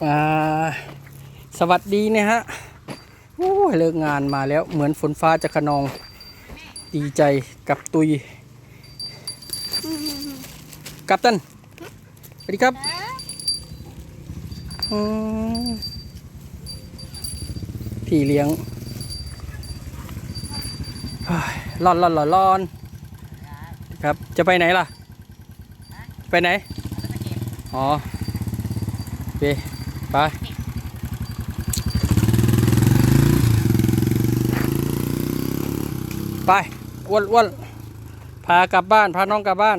สวัสดีนะฮะโอ้ยเลิกงานมาแล้วเหมือนฝนฟ้าจะขนองดีใจกับตุย กัปตันสวัสดีครับพี่เลี้ยงร้อนร้อนร้อนร้อนครับ จะไปไหนล่ะ ไปไหน อ๋อ โอเค ไป ไปอ้วนอ้วนพากลับบ้าน พาน้องกลับบ้าน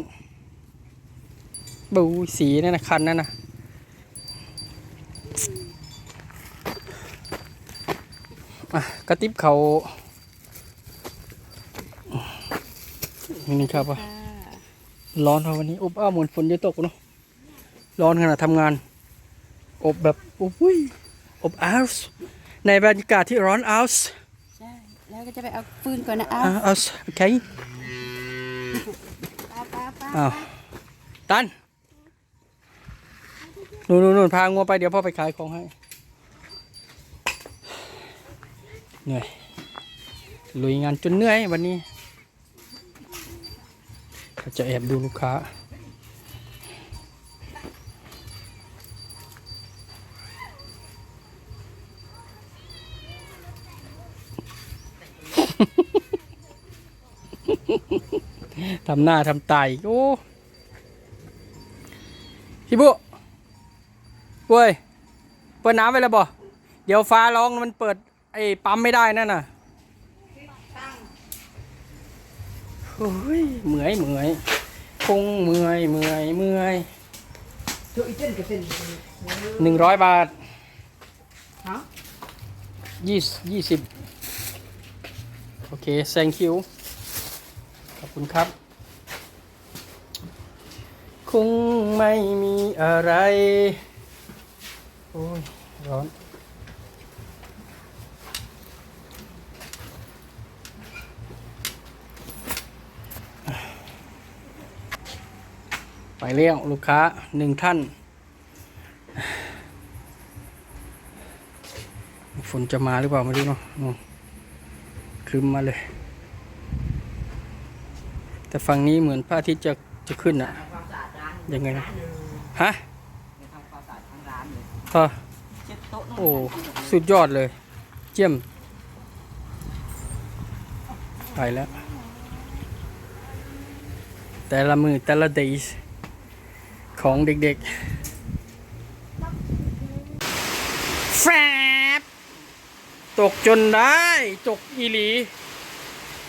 บูสีนั่นนะคันนั่นนะอะกระติบเขานี่ครับว่ะร้อนครับวันนี้อบอ้าวเหมือนฝนจะตกเนาะร้อนขนาดทำงาน อบแบบอุ้ยอบอ้าวในบรรยากาศที่ร้อนอ้าวใช่แล้วก็จะไปเอาฟืนก่อนนะเอาอ้าวอ้าวโอเคป้าป้าป้าอ้าวตันนู่นนู่นนู่นพางัวไปเดี๋ยวพ่อไปขายของให้เหนื่อยลุยงานจนเหนื่อยวันนี้ก็จะแอบดูลูกค้า ทำหน้าทำตาอีกโอ้พี่บุเว้ย เปิดน้ำไว้แล้วบ่ เดี๋ยวฟ้าร้องมันเปิด ไอ้ปั๊มไม่ได้นั่นน่ะโอ้ยเหมื่อยเหมื่อยคงเมื่อยเมื่อยเมื่อยหนึ่งร้อยบาทยี่สิบยี่สิบโอเค thank you ขอบคุณครับ คงไม่มีอะไร โอ้ย ร้อนไปเลี้ยงลูกค้าหนึ่งท่าน ฝนจะมาหรือเปล่าไม่รู้เนาะนู่นครึมมาเลย แต่ฝั่งนี้เหมือนพระอาทิตย์จะจะขึ้นอะความสะอาดร้านยังไงนะฮะทำความสะอาดทั้งร้านเลยพอเช็ดโต๊ะนู่นโอ้ สุดยอดเลย เจียม ไปแล้ว แต่ละมือแต่ละ days ของเด็กๆแฟบตกจนได้ ตกอีหลี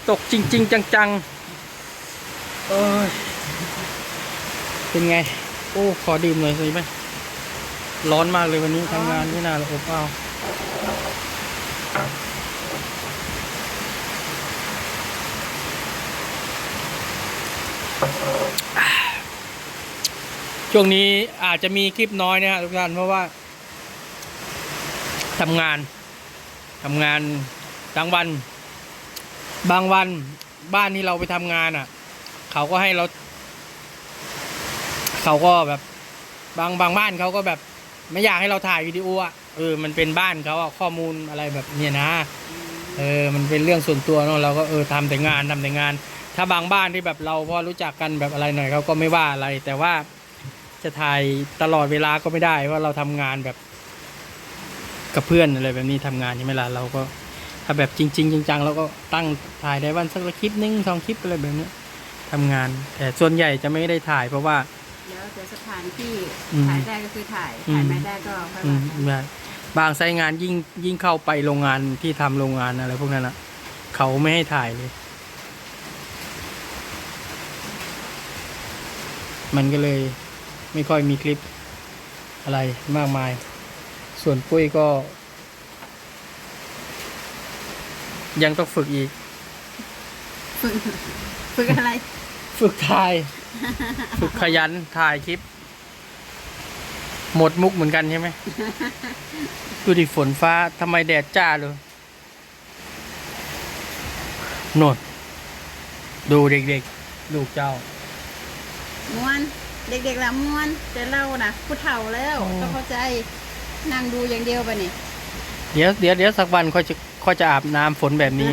ตกจริง ๆ จัง ๆ เอ้ยเป็นไง โอ้ ขอดื่มหน่อยสิไหมร้อนมากเลยวันนี้ทำงานไม่นานหรอกอบอ้าวช่วงนี้อาจจะมีคลิปน้อยนะครับทุกท่านเพราะว่าทำงานทำงานทั้งวัน บางวันบ้านที่เราไปทำงานอะ เขาก็ให้เรา เขาก็แบบ บางบางบ้านเขาก็แบบ ไม่อยากให้เราถ่ายวิดีโออะเออ มันเป็นบ้านเขาอะข้อมูลอะไรแบบเนี้ยนะ เออ มันเป็นเรื่องส่วนตัวเนาะเราก็เออทำแต่งานทำแต่งาน ถ้าบางบ้านที่แบบเราพอรู้จักกันแบบอะไรหน่อยเขาก็ไม่ว่าอะไร แต่ว่าจะถ่ายตลอดเวลาก็ไม่ได้ว่าเราทำงานแบบกับเพื่อนอะไรแบบนี้ทำงานใช่ไหมล่ะเราก็ถ้าแบบจริง ๆจังๆเราก็ตั้งถ่ายได้วันสักคลิปนึงสองคลิปอะไรแบบนี้ ทำงาน แต่ส่วนใหญ่จะไม่ได้ถ่ายเพราะว่า แล้วแต่สถานที่อืมถ่ายได้ก็คือถ่ายอืม ถ่ายไม่ได้ก็ค่อยอืว่ามกันได้บางไซต์งานยิ่งยิ่งเข้าไปโรงงานที่ทำโรงงานอะไรพวกนั้นอะ เขาไม่ให้ถ่ายเลย มันก็เลยไม่ค่อยมีคลิปอะไรมากมาย ส่วนปุ้ยก็ ยังต้องฝึกอีก ฝึกฝึกอะไร ฝึกถ่าย ฝึกขยันถ่ายคลิป หมดมุกเหมือนกันใช่ไหมดูดิฝนฟ้าทำไมแดดจ้าเลยโนดดูเด็กๆ ลูกเจ้า ม้วนเด็กๆละม้วนแต่เราน่ะผู้เฒ่าแล้วโอ้ ต้องเข้าใจนั่งดูอย่างเดียวป่ะนี่เดี๋ยวเดี๋ยวเดี๋ยวสักวันค่อยจะค่อยจะอาบน้ำฝนแบบนี้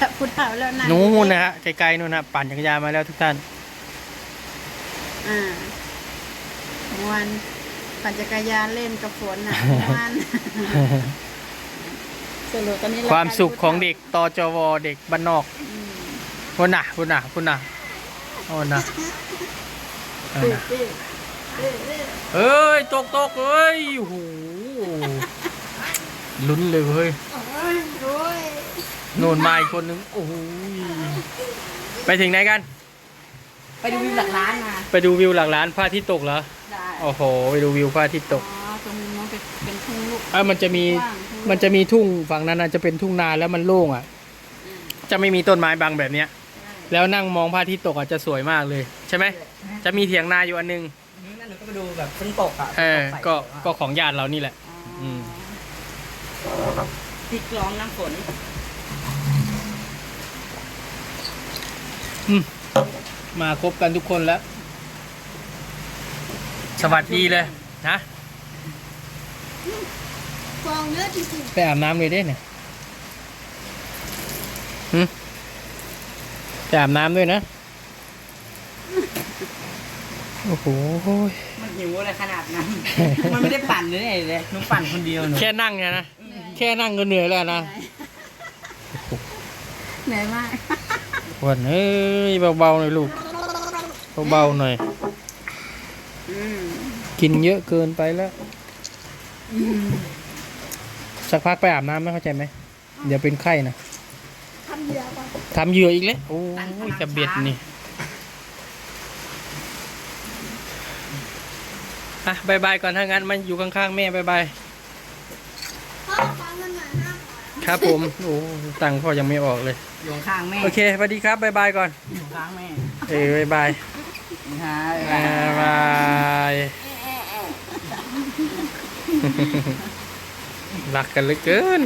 จะพูดเท่าแล้วนั่งนู้นนะฮะไกลๆนู่นนะปั่นจักรยานมาแล้วทุกท่านอ่าม่วันปั่นจักรยานเล่นกับฝนน่ะม่วันสรุปตอนนี้เรความสุขของไปเด็กตจวเด็กบ้านนอกอืมคุณน่ะคุณน่ะคุณน่ะโอ้น่ะเอาปิ๊น่ะปิ๊เอ้ยเอ้ยเอ้ยตกตกเอ้ยโอ้โหลุ้นเลยเฮ้ย โอ้ยโอ้ยโน่นมาอีกคนนึงโอ้โหไปถึงไหนกัน ไปดูวิวหลักล้านมาไปดูวิวหลักล้านพระอาทิตย์ตกเหรอได้โอ้โหไปดูวิวพระอาทิตย์ตกอ๋อตรงนู้นเป็นเป็นทุ่งลูก เอ้ามันจะมีกว้างทุ่ง มันจะมีทุ่งฝั่งนั้นน่ะจะเป็นทุ่งนาแล้วมันโล่งอะอืมจะไม่มีต้นไม้บังแบบเนี้ย แล้วนั่งมองพระอาทิตย์ตกอะจะสวยมากเลย ใช่ไหมจะมีเถียงนาอยู่อันนึงนั่นหนูก็ไปดูแบบฝนตกอะเออฝนตก็ใส่ก็ของญาติเรานี่แหละอ๋ออมที่กรองน้ำฝน มาครบกันทุกคนแล้ว สวัสดีเลยนะฟองเยอะจริงไปอาบน้ำเลยได้เนี่ยหึไปอาบน้ำด้วยนะ โอ้โหมันหิวอะไรขนาดนั้น มันไม่ได้ปั่นเลยเลยหนูปั่นคนเดียวหนูแค่นั่งเนี่ยนะ แค่นั่งก็เหนื่อยแล้วๆนะ เหนื่อยมาก วันเอ้ยเบาๆหน่อยลูกเบาๆหน่อยกินเยอะเกินไปแล้วสักพักไปอาบน้ำไม่เข้าใจไหมเดี๋ยวเป็นไข้นะทำเยอะป่ะทำเหยื่ออีกแล้วโอ้ยกระเบ็ดนี่อะบายบายก่อนถ้างั้นมาอยู่ข้างๆแม่บายบาย พ่อฟังมันหน่อยห้า ครับผมโอ้ตังค์พ่อยังไม่ออกเลย อยู่ข้างแม่โอเคสวัสดีครับบายบายก่อน อยู่ข้างแม่เอ้ยบายบายฮะบายบายรักกันเหลือเกิน